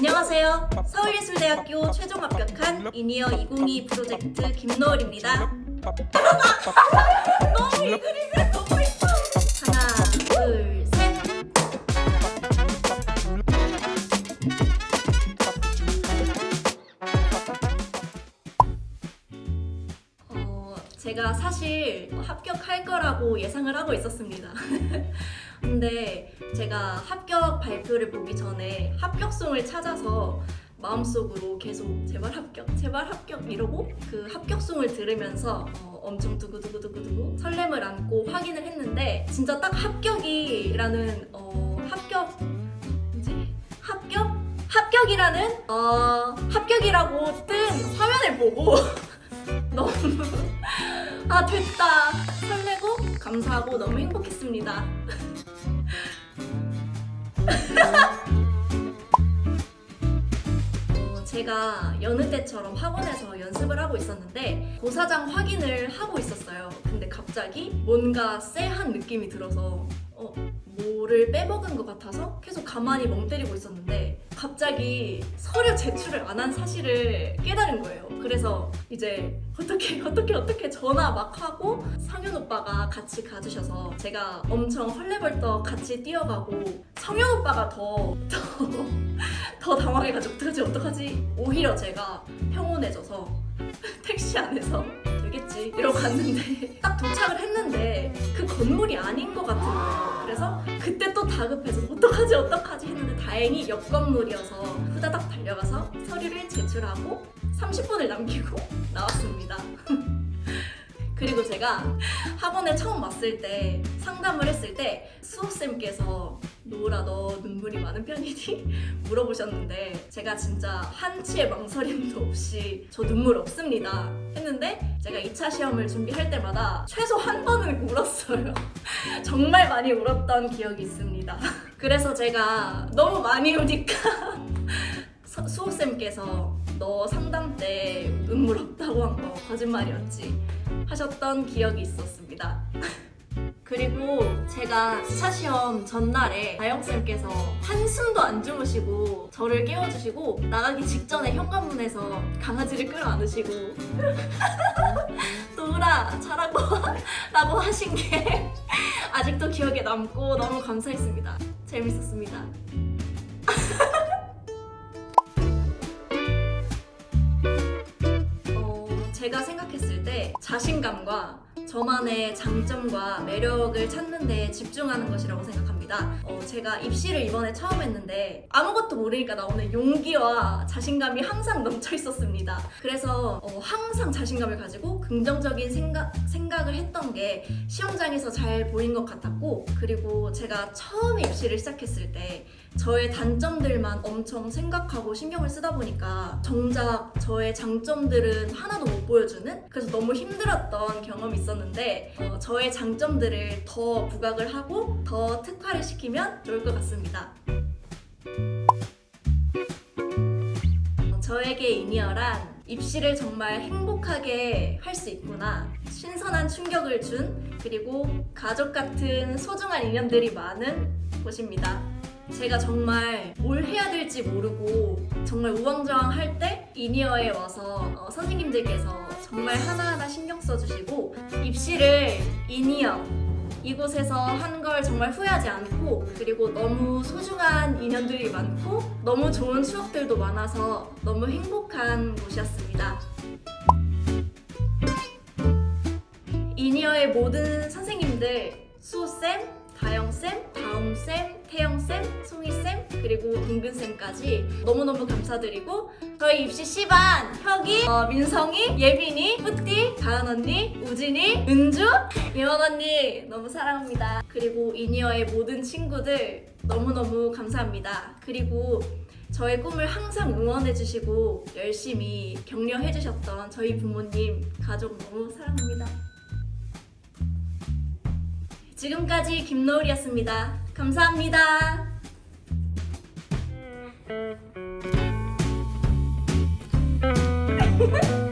안녕하세요. 서울예술대학교 최종 합격한 이니어 2022 프로젝트 김노을입니다. 너무 이 그림이 너무 제가 사실 합격할 거라고 예상을 하고 있었습니다. 근데 제가 합격 발표를 보기 전에 합격송을 찾아서 마음속으로 계속 제발 합격, 제발 합격 이러고 그 합격송을 들으면서 어, 엄청 두구두구두구두구 설렘을 안고 확인을 했는데 진짜 딱 합격이라는 어, 합격 뭐지? 합격? 합격이라는 어, 합격이라고 뜬 화면을 보고 너무 아 됐다 설레고 감사하고 너무 행복했습니다. 어, 제가 여느 때처럼 학원에서 연습을 하고 있었는데 고사장 확인을 하고 있었어요. 근데 갑자기 뭔가 쎄한 느낌이 들어서 어, 뭐를 빼먹은 것 같아서 계속 가만히 멍 때리고 있었는데 갑자기 서류 제출을 안 한 사실을 깨달은 거예요. 그래서 이제 어떻게 어떻게 어떻게 전화 막 하고 성현 오빠가 같이 가주셔서 제가 엄청 헐레벌떡 같이 뛰어가고 성현 오빠가 더 더, 더 당황해가지고 어떡하지 어떡하지? 오히려 제가 평온해져서 택시 안에서 되겠지? 이러고 갔는데 딱 도착을 했는데 그 건물이 아닌 것 같은 거예요. 그래서 다급해서 어떡하지 어떡하지 했는데 다행히 옆 건물이어서 후다닥 달려가서 서류를 제출하고 30분을 남기고 나왔습니다. 그리고 제가 학원에 처음 왔을 때 상담을 했을 때 수호쌤께서 노을아 너 눈물이 많은 편이니? 물어보셨는데 제가 진짜 한치의 망설임도 없이 저 눈물 없습니다 했는데 제가 2차 시험을 준비할 때마다 최소 한 번은 울었어요 정말 많이 울었던 기억이 있습니다 그래서 제가 너무 많이 우니까 서- 수호쌤께서 너 상담 때 눈물 없다고 한 거 거짓말이었지 하셨던 기억이 있었습니다. 그리고 제가 2차 시험 전날에 다영쌤께서 한숨도 안 주무시고 저를 깨워주시고 나가기 직전에 현관문에서 강아지를 끌어안으시고 노라 잘하고 라고 하신 게 아직도 기억에 남고 너무 감사했습니다. 재밌었습니다. 어, 제가 생각 했을 때 자신감과 저만의 장점과 매력을 찾는 데 집중하는 것이라고 생각합니다. 어, 제가 입시를 이번에 처음 했는데 아무것도 모르니까 나오는 용기와 자신감이 항상 넘쳐 있었습니다. 그래서 어, 항상 자신감을 가지고 긍정적인 생각, 생각을 했던 게 시험장에서 잘 보인 것 같았고 그리고 제가 처음 입시를 시작했을 때 저의 단점들만 엄청 생각하고 신경을 쓰다 보니까 정작 저의 장점들은 하나도 못 보여주는 그 래서 너무 힘들었던 경험이 있었는데 어, 저의 장점들을 더 부각을 하고 더 특화를 시키면 좋을 것 같습니다. 어, 저에게 이니어란 입시를 정말 행복하게 할 수 있구나. 신선한 충격을 준 그리고 가족 같은 소중한 인연들이 많은 곳입니다. 제가 정말 뭘 해야 될지 모르고 정말 우왕좌왕 때 이니어에 와서 어, 선생님들께서 정말 하나하나 신경 써주시고 입시를 이니어 이곳에서 한 걸 정말 후회하지 않고 그리고 너무 소중한 인연들이 많고 너무 좋은 추억들도 많아서 너무 행복한 곳이었습니다. 이니어의 모든 선생님들 수호쌤, 다영쌤, 쌤, 태영쌤, 송이 쌤, 그리고 동근쌤까지 너무너무 감사드리고 저희 입시 C반 혁이, 어, 민성이, 예빈이, 뿌띠, 가은 언니, 우진이, 은주, 예원 언니 너무 사랑합니다. 그리고 이니어의 모든 친구들 너무너무 감사합니다. 그리고 저의 꿈을 항상 응원해주시고 열심히 격려해주셨던 저희 부모님, 가족 너무 사랑합니다. 지금까지 김노을이었습니다. 감사합니다.